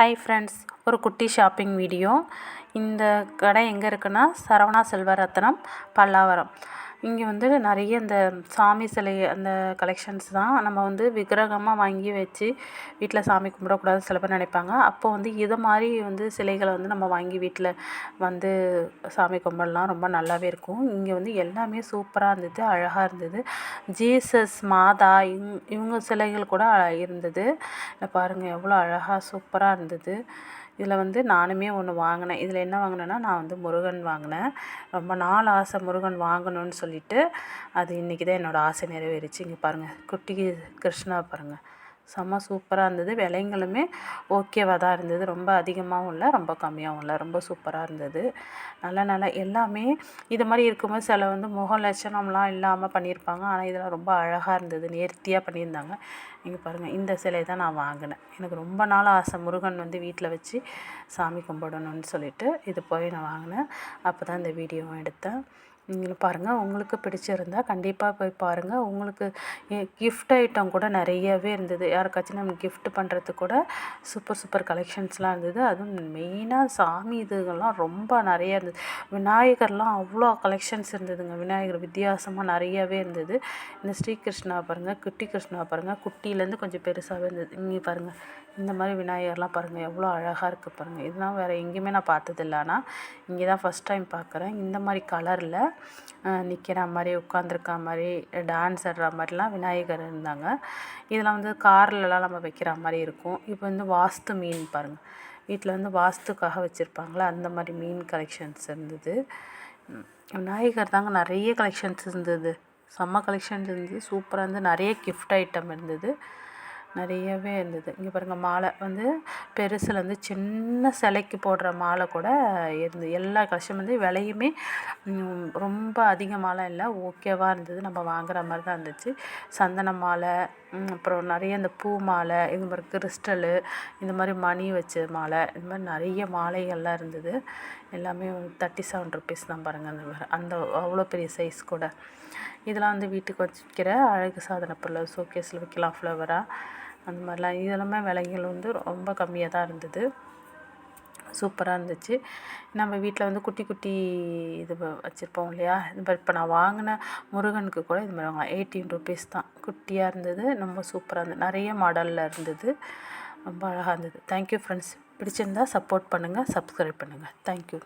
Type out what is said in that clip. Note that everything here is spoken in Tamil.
ஹாய் ஃப்ரெண்ட்ஸ் ஒரு குட்டி ஷாப்பிங் வீடியோ இந்த கடை எங்கே இருக்குன்னா சரவணா செல்வரத்னம் பல்லாவரம். இங்கே வந்து நிறைய இந்த சாமி சிலை அந்த கலெக்ஷன்ஸ் தான். நம்ம வந்து விக்கிரகமாக வாங்கி வச்சு வீட்டில் சாமி கும்பிடக்கூடாது சில பேர் நினைப்பாங்க. அப்போ வந்து இதை மாதிரி வந்து சிலைகளை வந்து நம்ம வாங்கி வீட்டில் வந்து சாமி கும்பிடலாம். ரொம்ப நல்லாவே இருக்கும். இங்கே வந்து எல்லாமே சூப்பராக இருந்தது அழகாக இருந்தது. ஜீசஸ் மாதா இவங்க சிலைகள் கூட இருந்தது. பாருங்கள் எவ்வளோ அழகாக சூப்பராக இருந்தது. இதில் வந்து நானுமே ஒன்று வாங்கினேன். இதில் என்ன வாங்கினேன்னா நான் வந்து முருகன் வாங்கினேன். ரொம்ப நாள் ஆசை முருகன் வாங்கணும்னு சொல்லிட்டு அது இன்றைக்கி தான் என்னோடய ஆசை நிறைவேறிச்சு. இங்கே பாருங்கள் குட்டி கிருஷ்ணா பாருங்கள் செம்ம சூப்பராக இருந்தது. விலைங்களுமே ஓகேவாக தான் இருந்தது. ரொம்ப அதிகமாகவும் இல்லை ரொம்ப கம்மியாகவும் இல்லை. ரொம்ப சூப்பராக இருந்தது. நல்லா நல்லா எல்லாமே இது மாதிரி இருக்கும்போது சில வந்து முக லட்சணம்லாம் இல்லாமல் பண்ணியிருப்பாங்க. ஆனால் இதெல்லாம் ரொம்ப அழகாக இருந்தது. நேர்த்தியாக பண்ணியிருந்தாங்க. நீங்கள் பாருங்கள் இந்த சிலை தான் நான் வாங்கினேன். எனக்கு ரொம்ப நாள் ஆசை முருகன் வந்து வீட்டில் வச்சு சாமி கும்பிடணும்னு சொல்லிட்டு இது போய் நான் வாங்கினேன். அப்போ தான் இந்த வீடியோவும் எடுத்தேன். நீங்களும் பாருங்கள் உங்களுக்கு பிடிச்சிருந்தா கண்டிப்பாக போய் பாருங்கள் உங்களுக்கு கிஃப்ட் ஐட்டம் கூட நிறையவே இருந்தது. யாருக்காச்சும் நம்ம கிஃப்ட் பண்ணுறதுக்கு கூட சூப்பர் சூப்பர் கலெக்ஷன்ஸ்லாம் இருந்தது. அதுவும் மெயினாக சாமி இதுகள்லாம் ரொம்ப நிறைய இருந்தது. விநாயகர்லாம் அவ்வளோ கலெக்ஷன்ஸ் இருந்ததுங்க. விநாயகர் வித்தியாசமாக நிறையவே இருந்தது. இந்த ஸ்ரீகிருஷ்ணா பாருங்கள் குட்டி கிருஷ்ணா பாருங்கள் குட்டியிலேருந்து கொஞ்சம் பெருசாகவே இருந்தது. இங்கே பாருங்கள் இந்த மாதிரி விநாயகர்லாம் பாருங்கள் எவ்வளோ அழகாக இருக்குது பாருங்கள் இதெல்லாம் வேறு எங்கேயுமே நான் பார்த்ததில்ல. ஆனால் இங்கே தான் ஃபஸ்ட் டைம் பார்க்குறேன். இந்த மாதிரி கலரில் நிற்கிற மாதிரி உட்காந்துருக்க மாதிரி டான்ஸ் ஆடுற மாதிரிலாம் விநாயகர் இருந்தாங்க. இதெல்லாம் வந்து கார்லலாம் நம்ம வைக்கிற மாதிரி இருக்கும். இப்போ வந்து வாஸ்து மீன் பாருங்கள் வீட்டில் வந்து வாஸ்துக்காக வச்சுருப்பாங்களே அந்த மாதிரி மீன் கலெக்ஷன்ஸ் இருந்தது. விநாயகர் தாங்க நிறைய கலெக்ஷன்ஸ் இருந்தது. செம்ம கலெக்ஷன்ஸ் இருந்தது. சூப்பராக இருந்து நிறைய கிஃப்ட் ஐட்டம் இருந்தது. நிறையவே இருந்தது. இங்கே பாருங்கள் மாலை வந்து பெருசுலேருந்து சின்ன சிலைக்கு போடுற மாலை கூட இருந்தது. எல்லா கலெக்ஷன் வந்து விலையுமே ரொம்ப அதிகமாலாம் இல்லை. ஓகேவாக இருந்தது. நம்ம வாங்குற மாதிரி தான் இருந்துச்சு. சந்தன மாலை அப்புறம் நிறைய இந்த பூ மாலை இது மாதிரி கிறிஸ்டலு இந்த மாதிரி மணி வச்ச மாலை இந்த மாதிரி நிறைய மாலைகள்லாம் இருந்தது. எல்லாமே தேர்ட்டி செவன் ருபீஸ் தான் பாருங்கள் அந்த அந்த அவ்வளோ பெரிய சைஸ் கூட. இதெல்லாம் வந்து வீட்டுக்கு வச்சுக்கிற அழகு சாதன பொருள் ஷோகேஸில் வைக்கலாம் ஃப்ளவராக அந்த மாதிரிலாம். இதெல்லாமே விலைகள் வந்து ரொம்ப கம்மியாக தான் இருந்தது. சூப்பராக இருந்துச்சு. நம்ம வீட்டில் வந்து குட்டி குட்டி இது வச்சுருப்போம் இல்லையா? இது மாதிரி இப்போ நான் வாங்கின முருகனுக்கு கூட இது மாதிரி வாங்கலாம். எயிட்டீன் ருபீஸ் தான். குட்டியாக இருந்தது. ரொம்ப சூப்பராக இருந்தது. நிறைய மாடலில் இருந்தது. ரொம்ப அழகாக இருந்தது. தேங்க்யூ ஃப்ரெண்ட்ஸ் பிடிச்சிருந்தா சப்போர்ட் பண்ணுங்கள் சப்ஸ்கிரைப் பண்ணுங்கள் தேங்க்யூ